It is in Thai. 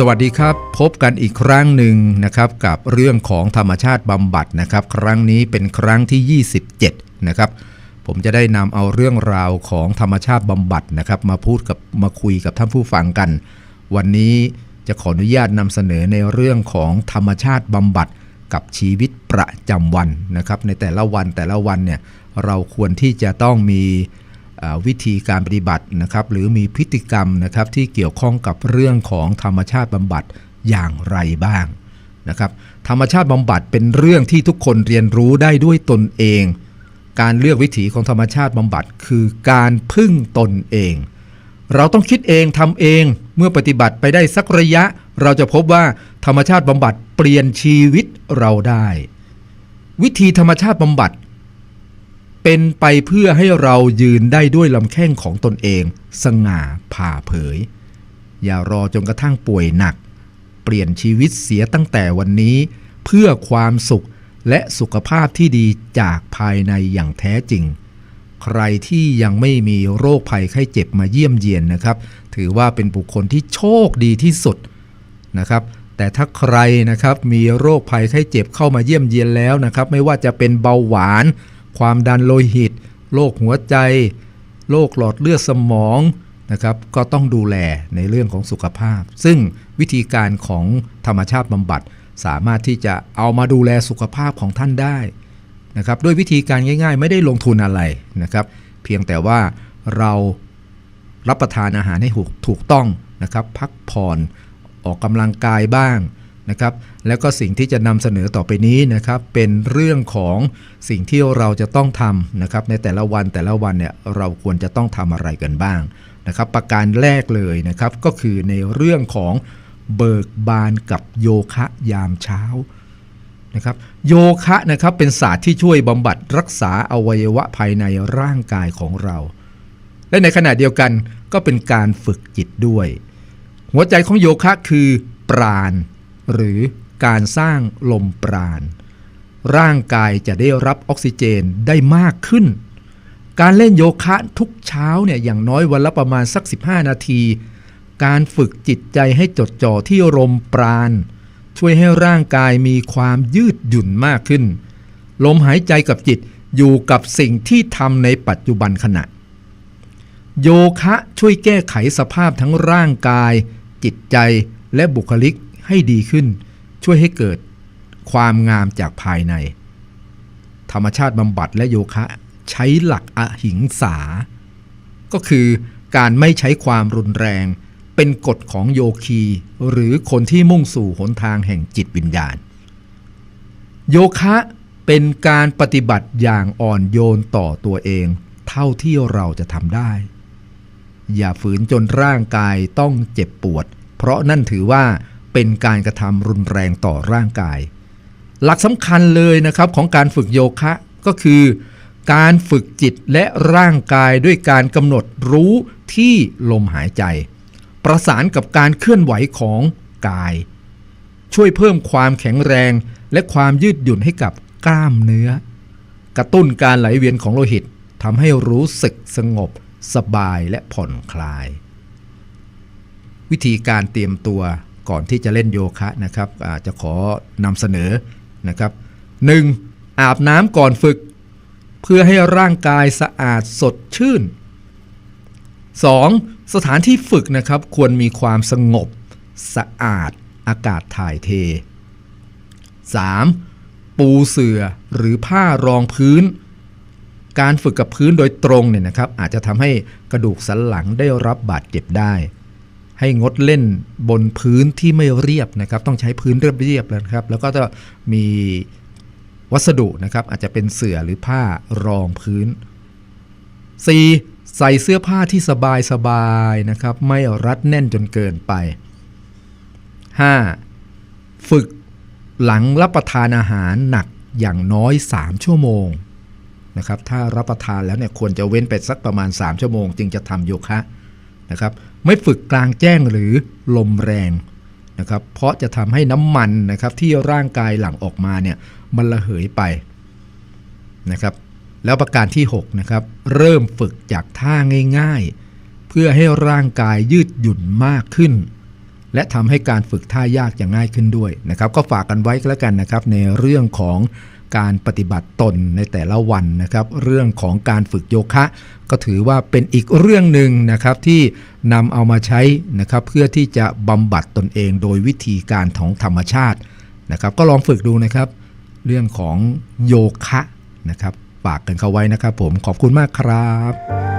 สวัสดีครับ พบกันอีกครั้งหนึ่งนะครับกับเรื่องของธรรมชาติบำบัดนะครับ ครั้งนี้เป็นครั้งที่ 27 นะครับ ผมจะได้นำเอาเรื่องราวของธรรมชาติบำบัดนะครับมาพูดกับมาคุยกับท่านผู้ฟังกัน วันนี้จะขออนุญาตนำเสนอในเรื่องของธรรมชาติบำบัดกับชีวิตประจำวันนะครับ ในแต่ละวันแต่ละวันเนี่ยเราควรที่จะต้องมี วิธีการปฏิบัตินะครับ หรือมีพฤติกรรมนะครับที่เกี่ยวข้องกับเรื่องของธรรมชาติบำบัดอย่างไรบ้างนะครับ ธรรมชาติบำบัดเป็นเรื่องที่ทุกคนเรียนรู้ได้ด้วยตนเอง การเลือกวิถีของธรรมชาติบำบัดคือการพึ่งตนเอง เราต้องคิดเองทำเองเมื่อปฏิบัติไปได้สักระยะ เราจะพบว่าธรรมชาติบำบัดเปลี่ยนชีวิตเราได้ วิธีธรรมชาติบำบัด เป็นไปเพื่อให้เรายืนได้ด้วยลำแข้งของตนเอง สง่าผ่าเผย อย่ารอจนกระทั่งป่วยหนัก เปลี่ยนชีวิตเสียตั้งแต่วันนี้ เพื่อความสุขและสุขภาพที่ดีจากภายในอย่างแท้จริง ใครที่ยังไม่มีโรคภัยไข้เจ็บมาเยี่ยมเยียนนะครับ ถือว่าเป็นบุคคลที่โชคดีที่สุดนะครับแต่ถ้าใครนะครับมีโรคภัยไข้เจ็บเข้ามาเยี่ยมเยียนแล้วนะครับ ไม่ว่าจะเป็นเบาหวาน ความดันโลหิต โรคหัวใจ โรคหลอดเลือดสมองนะครับ ก็ต้องดูแลในเรื่องของสุขภาพ ซึ่งวิธีการของธรรมชาติบำบัดสามารถที่จะเอามาดูแลสุขภาพของท่านได้นะครับด้วยวิธีการง่าย ๆ ไม่ได้ลงทุนอะไรนะครับ เพียงแต่ว่าเรารับประทานอาหารให้ถูกถูกต้องนะครับ พักผ่อนออกกำลังกายบ้าง นะครับ แล้วก็สิ่งที่จะนำเสนอต่อไปนี้นะครับ เป็นเรื่องของสิ่งที่เราจะต้องทำนะครับ ในแต่ละวันแต่ละวันเนี่ยเราควรจะต้องทำอะไรกันบ้างนะครับ ประการแรกเลยนะครับก็คือในเรื่องของเบิกบานกับโยคะยามเช้านะครับโยคะนะครับเป็นศาสตร์ที่ช่วยบำบัดรักษาอวัยวะภายในร่างกายของเรา และในขณะเดียวกันก็เป็นการฝึกจิตด้วย หัวใจของโยคะคือปราณ หรือการสร้างลมปราณ ร่างกายจะได้รับออกซิเจนได้มากขึ้น การเล่นโยคะทุกเช้าเนี่ยอย่างน้อยวันละประมาณสัก 15 นาที การฝึกจิตใจให้จดจ่อที่ลมปราณ ช่วยให้ร่างกายมีความยืดหยุ่นมากขึ้น ลมหายใจกับจิตอยู่กับสิ่งที่ทำในปัจจุบันขณะ โยคะช่วยแก้ไขสภาพทั้งร่างกาย จิตใจและบุคลิก ให้ดีขึ้น ช่วยให้เกิดความงามจากภายใน ธรรมชาติบำบัดและโยคะใช้หลักอหิงสา ก็คือการไม่ใช้ความรุนแรง เป็นกฎของโยคี หรือคนที่มุ่งสู่หนทางแห่งจิตวิญญาณ โยคะเป็นการปฏิบัติอย่างอ่อนโยนต่อตัวเอง เท่าที่เราจะทำได้ อย่าฝืนจนร่างกายต้องเจ็บปวด เพราะนั่นถือว่า เป็นการกระทำรุนแรงต่อร่างกาย หลักสำคัญเลยนะครับของการฝึกโยคะก็คือ การฝึกจิตและร่างกายด้วยการกำหนดรู้ที่ลมหายใจ ประสานกับการเคลื่อนไหวของกาย ช่วยเพิ่มความแข็งแรงและความยืดหยุ่นให้กับกล้ามเนื้อ กระตุ้นการไหลเวียนของโลหิตทำให้รู้สึกสงบ สบายและผ่อนคลาย วิธีการเตรียมตัว ก่อนที่จะเล่นโยคะนะครับอาจจะขอนำเสนอนะครับ 1. อาบน้ำก่อนฝึก เพื่อให้ร่างกายสะอาดสดชื่น 2. สถานที่ฝึกนะครับควรมีความสงบ สะอาดอากาศถ่ายเท 3. ปูเสื่อหรือผ้ารองพื้น การฝึกกับพื้นโดยตรงเนี่ยนะครับอาจจะทำให้กระดูกสันหลังได้รับบาดเจ็บได้ ให้งดเล่นบนพื้นที่ไม่เรียบนะครับ ต้องใช้พื้นเรียบๆแล้วนะครับ แล้วก็จะมีวัสดุนะครับ อาจจะเป็นเสื่อหรือผ้ารองพื้น 4. ใส่เสื้อผ้าที่สบายสบายๆนะครับ ไม่รัดแน่นจนเกินไป 5. ฝึกหลังรับประทานอาหารหนักอย่างน้อย 3 ชั่วโมงนะครับ ถ้ารับประทานแล้วเนี่ยควรจะเว้นไปสักประมาณ 3 ชั่วโมง จึงจะทำโยคะ นะครับไม่ฝึกกลางแจ้งหรือลมแรงนะครับเพราะจะทำให้น้ำมันนะครับที่ร่างกายหลั่งออกมาเนี่ยมันระเหยไปนะครับแล้วประการที่6นะครับเริ่มฝึกจากท่าง่ายๆ เพื่อให้ร่างกายยืดหยุ่นมากขึ้น และทำให้การฝึกท่ายากอย่างง่ายขึ้นด้วยนะครับ ก็ฝากกันไว้ก็แล้วกันนะครับในเรื่องของ การปฏิบัติตนในแต่ละวันนะครับ เรื่องของการฝึกโยคะ ก็ถือว่าเป็นอีกเรื่องหนึ่งนะครับที่นำเอามาใช้นะครับเพื่อที่จะบำบัดตนเองโดยวิธีการของธรรมชาตินะครับ ก็ลองฝึกดูนะครับ เรื่องของโยคะนะครับฝากกันเข้าไว้นะครับ ผมขอบคุณมากครับ